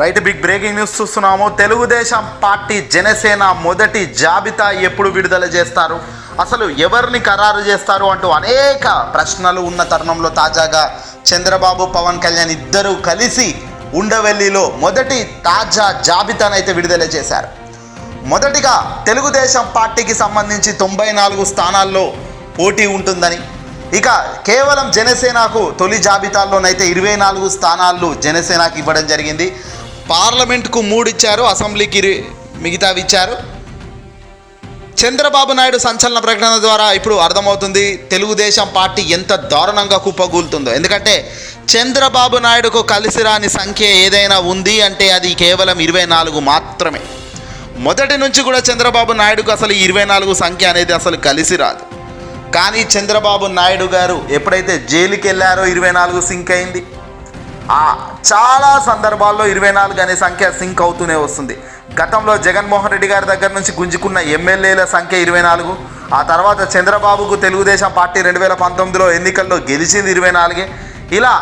Right big breaking news చూస్తున్నాము. Telugu Desam party Janasena మొదటి జాబితా ఎప్పుడు విడుదల చేస్తారు? అసలు ఎవరిని ఖరారు చేస్తారు అంటూ అనేక ప్రశ్నలు ఉన్న తరుణంలో తాజాగా చంద్రబాబు పవన్ కళ్యాణ్ ఇద్దరు కలిసి ఉండవెల్లిలో మొదటి తాజా జాబితానైతే విడుదల చేశారు. మొదటిగా తెలుగుదేశం పార్టీకి సంబంధించి తొంభై నాలుగు స్థానాల్లో పోటీ ఉంటుందని ఇక కేవలం జనసేనకు తొలి జాబితాల్లోనైతే ఇరవై నాలుగు స్థానాలు జనసేనకు ఇవ్వడం జరిగింది. పార్లమెంట్కు మూడు ఇచ్చారు అసెంబ్లీకి మిగతావి ఇచ్చారు. చంద్రబాబు నాయుడు సంచలన ప్రకటన ద్వారా ఇప్పుడు అర్థమవుతుంది తెలుగుదేశం పార్టీ ఎంత దారుణంగా కుప్పగూలుతుందో. ఎందుకంటే చంద్రబాబు నాయుడుకు కలిసి రాని సంఖ్య ఏదైనా ఉంది అంటే అది కేవలం ఇరవై నాలుగు మాత్రమే. మొదటి నుంచి కూడా చంద్రబాబు నాయుడుకు అసలు ఇరవై నాలుగు సంఖ్య అనేది అసలు కలిసి రాదు. కానీ చంద్రబాబు నాయుడు గారు ఎప్పుడైతే జైలుకి వెళ్ళారో ఇరవై నాలుగు సింక్ అయింది. చాలా సందర్భాల్లో ఇరవై నాలుగు అనే సంఖ్య సింక్ అవుతూనే వస్తుంది. గతంలో జగన్మోహన్ రెడ్డి గారి దగ్గర నుంచి గుంజుకున్న ఎమ్మెల్యేల సంఖ్య ఇరవై నాలుగు. ఆ తర్వాత చంద్రబాబుకు తెలుగుదేశం పార్టీ రెండు వేల పంతొమ్మిదిలో ఎన్నికల్లో గెలిచింది ఇరవై నాలుగే. ఇలా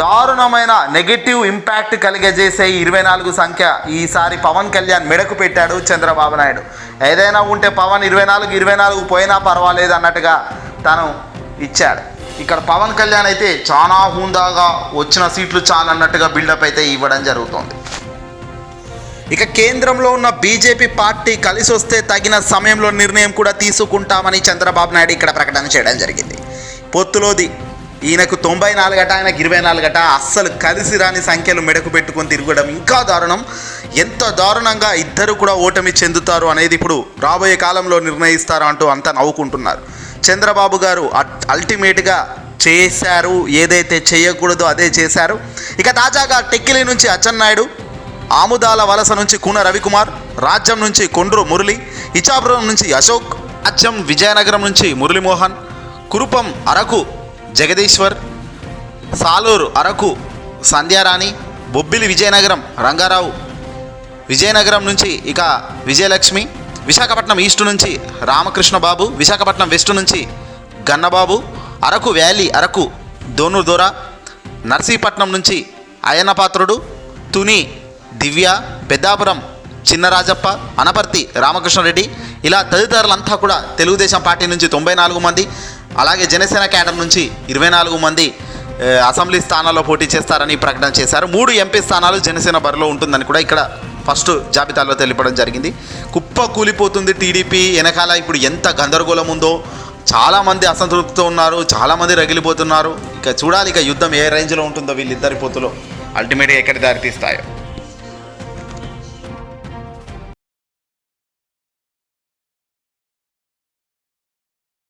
దారుణమైన నెగటివ్ ఇంపాక్ట్ కలిగజేసే ఇరవై నాలుగు సంఖ్య ఈసారి పవన్ కళ్యాణ్ మెడకు పెట్టాడు చంద్రబాబు నాయుడు. ఏదైనా ఉంటే పవన్ ఇరవై నాలుగు ఇరవై నాలుగు పోయినా పర్వాలేదు అన్నట్టుగా తను ఇచ్చాడు. ఇక్కడ పవన్ కళ్యాణ్ అయితే చాలా హుందాగా వచ్చిన సీట్లు చాలా అన్నట్టుగా బిల్డప్ అయితే ఇవ్వడం జరుగుతోంది. ఇక కేంద్రంలో ఉన్న బీజేపీ పార్టీ కలిసి వస్తే తగిన సమయంలో నిర్ణయం కూడా తీసుకుంటామని చంద్రబాబు నాయుడు ఇక్కడ ప్రకటన చేయడం జరిగింది. పొత్తులోది ఈయనకు తొంభై నాలుగట ఆయనకు ఇరవై నాలుగట అస్సలు కలిసి రాని సంఖ్యలు మెడకు పెట్టుకొని తిరగడం ఇంకా దారుణం. ఎంత దారుణంగా ఇద్దరు కూడా ఓటమి చెందుతారు అనేది ఇప్పుడు రాబోయే కాలంలో నిర్ణయిస్తారు అంటూ అంతా నవ్వుకుంటున్నారు. చంద్రబాబు గారు అల్టిమేట్గా చేశారు ఏదైతే చేయకూడదో అదే చేశారు. ఇక తాజాగా టెక్కిలి నుంచి అచ్చెన్నాయుడు ఆముదాల వలస నుంచి కూన రవికుమార్ రాజ్యం నుంచి కొండ్రు మురళి ఇచాపురం నుంచి అశోక్ రాజ్యం విజయనగరం నుంచి మురళీమోహన్ కురుపం అరకు జగదీశ్వర్ సాలూరు అరకు సంధ్యారాణి బొబ్బిలి విజయనగరం రంగారావు విజయనగరం నుంచి ఇక విజయలక్ష్మి విశాఖపట్నం ఈస్ట్ నుంచి రామకృష్ణ బాబు విశాఖపట్నం వెస్ట్ నుంచి గన్నబాబు అరకు వ్యాలీ అరకు దోనూరు దొర నర్సీపట్నం నుంచి అయ్యన్నపాత్రుడు తుని దివ్య పెద్దాపురం చిన్నరాజప్ప అనపర్తి రామకృష్ణారెడ్డి ఇలా తదితరులంతా కూడా తెలుగుదేశం పార్టీ నుంచి తొంభై నాలుగు మంది అలాగే జనసేన క్యాడర్ నుంచి ఇరవై నాలుగు మంది అసెంబ్లీ స్థానాల్లో పోటీ చేస్తారని ప్రకటన చేశారు. మూడు ఎంపీ స్థానాలు జనసేన బరిలో ఉంటుందని కూడా ఇక్కడ ఫస్ట్ జాబితాలో తెలిపడం జరిగింది. కుప్ప కూలిపోతుంది టీడీపీ. వెనకాల ఇప్పుడు ఎంత గందరగోళం ఉందో చాలామంది అసంతృప్తితో ఉన్నారు చాలామంది రగిలిపోతున్నారు. ఇక చూడాలి ఇక యుద్ధం ఏ రేంజ్లో ఉంటుందో వీళ్ళిద్దరి పొత్తులో. అల్టిమేట్గా ఎక్కడి దారి తీస్తాయో.